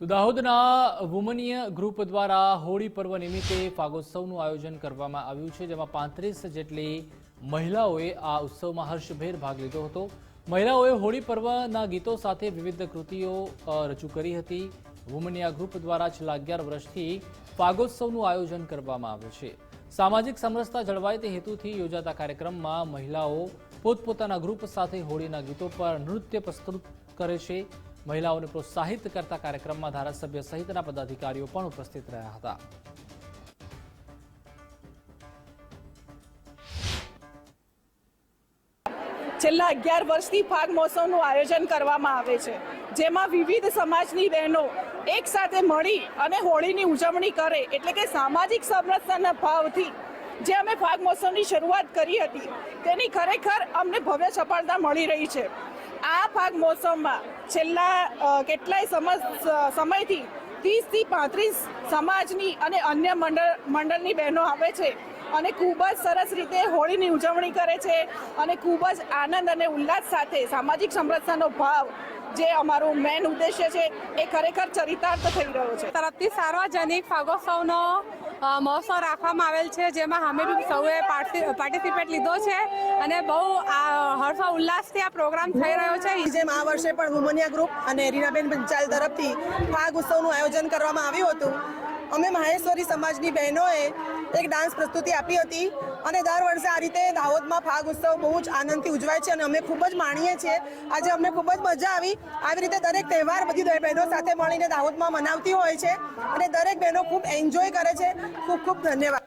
તો દાહોદના વુમનીય ગ્રુપ દ્વારા હોળી પર્વ નિમિત્તે ફાગોત્સવનું આયોજન કરવામાં આવ્યું છે, જેમાં પાંત્રીસ જેટલી મહિલાઓએ આ ઉત્સવમાં હર્ષભેર ભાગ લીધો હતો. મહિલાઓએ હોળી પર્વના ગીતો સાથે વિવિધ કૃતિઓ રજૂ કરી હતી. વુમનિયા ગ્રુપ દ્વારા છેલ્લા અગિયાર વર્ષથી ફાગોત્સવનું આયોજન કરવામાં આવે છે. સામાજિક સમરસતા જળવાય તે હેતુથી યોજાતા કાર્યક્રમમાં મહિલાઓ પોતપોતાના ગ્રુપ સાથે હોળીના ગીતો પર નૃત્ય પ્રસ્તુત કરે છે. મહિલાઓને પ્રોત્સાહિત કરતા કાર્યક્રમમાં ધારાસભ્ય સહિતના પદાધિકારીઓ પણ ઉપસ્થિત રહ્યા હતા. છેલ્લા અગિયાર વર્ષથી ફાગ મહોત્સવનું આયોજન કરવામાં આવે છે, જેમાં વિવિધ સમાજની બહેનો એક સાથે મળી અને હોળીની ઉજવણી કરે એટલે કે સામાજિક સમરસતાના ભાવથી. જે અમે ફાગ મહોત્સવની શરૂઆત કરી હતી, તેની ખરેખર અમને ભવ્ય સફળતા મળી રહી છે. આ ભાગ મોસમમાં છેલ્લા કેટલાય સમયથી ત્રીસથી પાંત્રીસ સમાજની અને અન્ય મંડળ, મંડળની બહેનો આવે છે અને ખૂબ જ સરસ રીતે હોળીની ઉજવણી કરે છે અને ખૂબ જ આનંદ અને ઉલ્લાસ સાથે સામાજિક સમરસતાનો ભાવ જે અમારું મેન ઉદ્દેશ્ય છે એ ખરેખર ચરિતાર્થ થઈ રહ્યો છે. તરફથી સાર્વજનિક ફાગોત્સવનો મહોત્સવ રાખવામાં આવેલ છે, જેમાં અમે સૌએ પાર્ટિસિપેટ લીધો છે અને બહુ હર્ષ ઉલ્લાસથી આ પ્રોગ્રામ થઈ રહ્યો છે. જેમ આ વર્ષે પણ વુમનિયા ગ્રુપ અને રીનાબેન પંચાલ તરફથી ફાગ ઉત્સવનું આયોજન કરવામાં આવ્યું હતું. અમે મહેશ્વરી સમાજની બહેનોએ એક ડાન્સ પ્રસ્તુતિ આપી હતી અને દર વર્ષે આ રીતે દાહોદમાં ફાગ ઉત્સવ બહુ જ આનંદથી ઉજવાય છે અને અમે ખૂબ જ માણીએ છીએ. આજે અમને ખૂબ જ મજા આવી. આવી રીતે દરેક તહેવાર બધી બહેનો સાથે મળીને દાહોદમાં મનાવતી હોય છે અને દરેક બહેનો ખૂબ એન્જોય કરે છે. ખૂબ ખૂબ ધન્યવાદ.